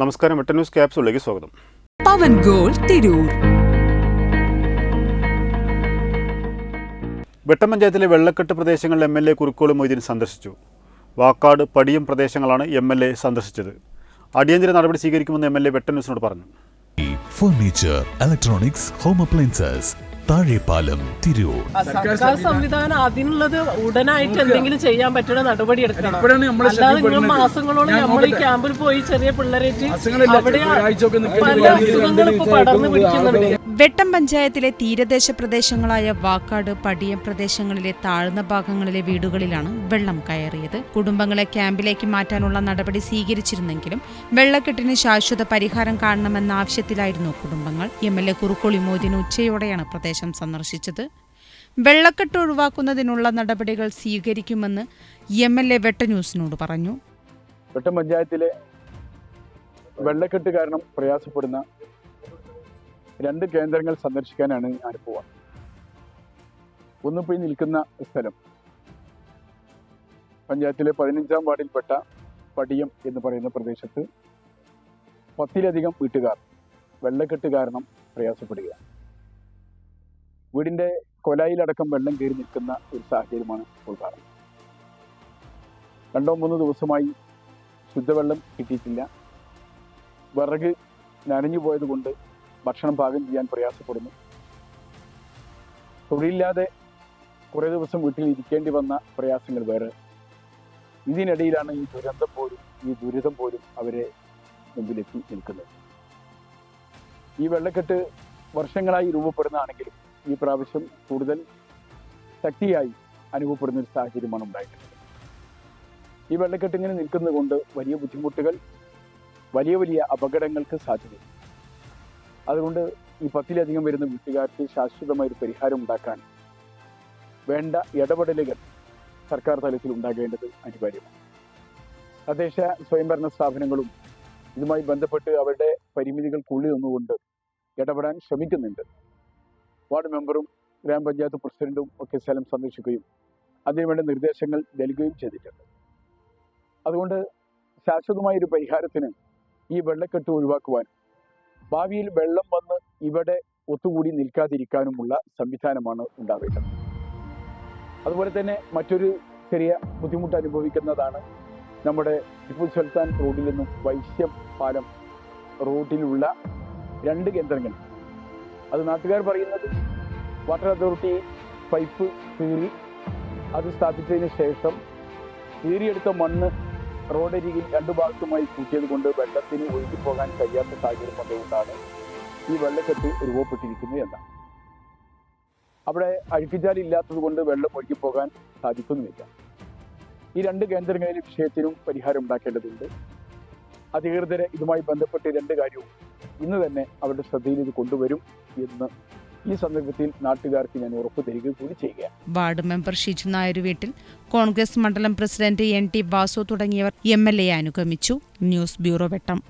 നമസ്കാരം എട്ട് ന്യൂസ് ക്യാപ്സുകളിലേക്ക് സ്വാഗതം. പവൻ ഗോൾ തിരൂർ. വെട്ടം പഞ്ചായത്തിലെ വെള്ളക്കെട്ട് പ്രദേശങ്ങളിൽ എം എൽ എ കുറുക്കോളും മൊയ്തീൻ സന്ദർശിച്ചു. വാക്കാട് പടിയം പ്രദേശങ്ങളാണ് എം എൽ എ സന്ദർശിച്ചത്. അടിയന്തര നടപടി സ്വീകരിക്കുമെന്ന് എം എൽ എ വെട്ടന്യൂസിനോട് പറഞ്ഞു. Furniture electronics home appliances Thazhepalam Tirur. സർക്കാർ സംവിധാനം അതിനുള്ളത് ഉടനായിട്ട് എന്തെങ്കിലും ചെയ്യാൻ പറ്റുന്ന നടപടി എടുക്കണം. അല്ലാതെ നിങ്ങൾ മാസങ്ങളോളം നമ്മൾ ഈ ക്യാമ്പിൽ പോയി ചെറിയ പിള്ളേരേറ്റ് അവിടെ പല. ഇപ്പൊ പടർന്നു പിടിക്കുന്നുണ്ട്. വെട്ടം പഞ്ചായത്തിലെ തീരദേശ പ്രദേശങ്ങളായ വാക്കാട് പടിയം പ്രദേശങ്ങളിലെ താഴ്ന്ന ഭാഗങ്ങളിലെ വീടുകളിലാണ് വെള്ളം കയറിയത്. കുടുംബങ്ങളെ ക്യാമ്പിലേക്ക് മാറ്റാനുള്ള നടപടി സ്വീകരിച്ചിരുന്നെങ്കിലും വെള്ളക്കെട്ടിന് ശാശ്വത പരിഹാരം കാണണമെന്ന ആവശ്യത്തിലായിരുന്നു കുടുംബങ്ങൾ. എം എൽ എ കുറുക്കോളി മോദിന് ഉച്ചയോടെയാണ് പ്രദേശം സന്ദർശിച്ചത്. വെള്ളക്കെട്ട് ഒഴിവാക്കുന്നതിനുള്ള നടപടികൾ സ്വീകരിക്കുമെന്ന് എം എൽ എ വെട്ട ന്യൂസിനോട് പറഞ്ഞു. വെട്ടം പഞ്ചായത്തിലെ വെള്ളക്കെട്ട് കാരണം പ്രയാസപ്പെടുന്ന രണ്ട് കേന്ദ്രങ്ങൾ സന്ദർശിക്കാനാണ് ഞാൻ പോവാ? ഒന്ന് പോയി നിൽക്കുന്ന സ്ഥലം. പഞ്ചായത്തിലെ പതിനഞ്ചാം വാർഡിൽപ്പെട്ട പടിയം എന്ന് പറയുന്ന പ്രദേശത്ത് പത്തിലധികം വീട്ടുകാർ വെള്ളക്കെട്ട് കാരണം പ്രയാസപ്പെടുകയാണ് വീടിന്റെ കൊലായിലടക്കം വെള്ളം കയറി നിൽക്കുന്ന ഒരു സാഹചര്യമാണ് ഇപ്പോൾ കാണുന്നത് രണ്ടോ മൂന്നോ ദിവസമായി ശുദ്ധവെള്ളം കിട്ടിയിട്ടില്ല. വിറക് നനഞ്ഞു പോയത് കൊണ്ട് ഭക്ഷണം പാകം ചെയ്യാൻ പ്രയാസപ്പെടുന്നു. തൊഴിലില്ലാതെ കുറേ ദിവസം വീട്ടിൽ ഇരിക്കേണ്ടി വന്ന പ്രയാസങ്ങൾ വേറെ. ഇതിനിടയിലാണ് ഈ ദുരന്തം പോലും ഈ ദുരിതം പോലും അവരെ മുമ്പിലെത്തി നിൽക്കുന്നത്. ഈ വെള്ളക്കെട്ട് വർഷങ്ങളായി രൂപപ്പെടുന്നതാണെങ്കിലും ഈ പ്രാവശ്യം കൂടുതൽ ശക്തിയായി അനുഭവപ്പെടുന്ന ഒരു സാഹചര്യമാണ് ഉണ്ടായിട്ടുള്ളത്. ഈ വെള്ളക്കെട്ടിങ്ങനെ നിൽക്കുന്നത് കൊണ്ട് വലിയ ബുദ്ധിമുട്ടുകൾ വലിയ വലിയ അപകടങ്ങൾക്ക് സാധ്യതയുണ്ട്. അതുകൊണ്ട് ഈ പത്തിലധികം വരുന്ന വീട്ടുകാർക്ക് ശാശ്വതമായ ഒരു പരിഹാരം ഉണ്ടാക്കാൻ വേണ്ട ഇടപെടലുകൾ സർക്കാർ തലത്തിൽ ഉണ്ടാകേണ്ടത് അനിവാര്യമാണ്. തദ്ദേശ സ്വയംഭരണ സ്ഥാപനങ്ങളും ഇതുമായി ബന്ധപ്പെട്ട് അവരുടെ പരിമിതികൾക്കുള്ളിൽ നിന്നുകൊണ്ട് ഇടപെടാൻ ശ്രമിക്കുന്നുണ്ട്. വാർഡ് മെമ്പറും ഗ്രാമപഞ്ചായത്ത് പ്രസിഡന്റും ഒക്കെ സ്ഥലം സന്ദർശിക്കുകയും അതിനുവേണ്ട നിർദ്ദേശങ്ങൾ നൽകുകയും ചെയ്തിട്ടുണ്ട്. അതുകൊണ്ട് ശാശ്വതമായ ഒരു പരിഹാരത്തിന് ഈ വെള്ളക്കെട്ട് ഒഴിവാക്കുവാൻ ഭാവിയിൽ വെള്ളം വന്ന് ഇവിടെ ഒത്തുകൂടി നിൽക്കാതിരിക്കാനുമുള്ള സംവിധാനമാണ് ഉണ്ടാവേണ്ടത്. അതുപോലെ തന്നെ മറ്റൊരു ചെറിയ ബുദ്ധിമുട്ട് അനുഭവിക്കുന്നതാണ് നമ്മുടെ ടിപ്പു സുൽത്താൻ റോഡിൽ നിന്നും വൈശ്യം പാലം റോഡിലുള്ള രണ്ട് കേന്ദ്രങ്ങൾ. അത് നാട്ടുകാർ പറയുന്നത് വാട്ടർ അതോറിറ്റി പൈപ്പ് കീറി അത് സ്ഥാപിച്ചതിന് ശേഷം കീറിയെടുത്ത മണ്ണ് റോഡരികിൽ രണ്ടു ഭാഗത്തുമായി കൂട്ടിയത് കൊണ്ട് വെള്ളത്തിന് ഒഴുകിപ്പോകാൻ കഴിയാത്ത സാഹചര്യം വന്നതുകൊണ്ടാണ് ഈ വെള്ളക്കെട്ട് രൂപപ്പെട്ടിരിക്കുന്നത് എന്നാണ്. അവിടെ അഴുക്കുചാൽ ഇല്ലാത്തത് കൊണ്ട് വെള്ളം ഒഴുകിപ്പോകാൻ സാധിക്കുന്നുമില്ല ഈ രണ്ട് കേന്ദ്രങ്ങളിലെ വിഷയത്തിനും പരിഹാരം ഉണ്ടാക്കേണ്ടതുണ്ട്. അധികൃതരെ ഇതുമായി ബന്ധപ്പെട്ട് രണ്ട് കാര്യവും ഇന്ന് തന്നെ അവരുടെ ശ്രദ്ധയിൽ ഇത് കൊണ്ടുവരും എന്ന് ഈ സന്ദർഭത്തിൽ നാട്ടുകാർക്ക് ഞാൻ ഉറപ്പ് തരിക കൂടി ചെയ്യുക വാർഡ് മെമ്പർ ഷിജു നായർ വീട്ടിൽ കോൺഗ്രസ് മണ്ഡലം പ്രസിഡന്റ് എൻ ടി വാസു തുടങ്ങിയവർ എം എൽ എ അനുഗമിച്ചു. News bureau Vettom.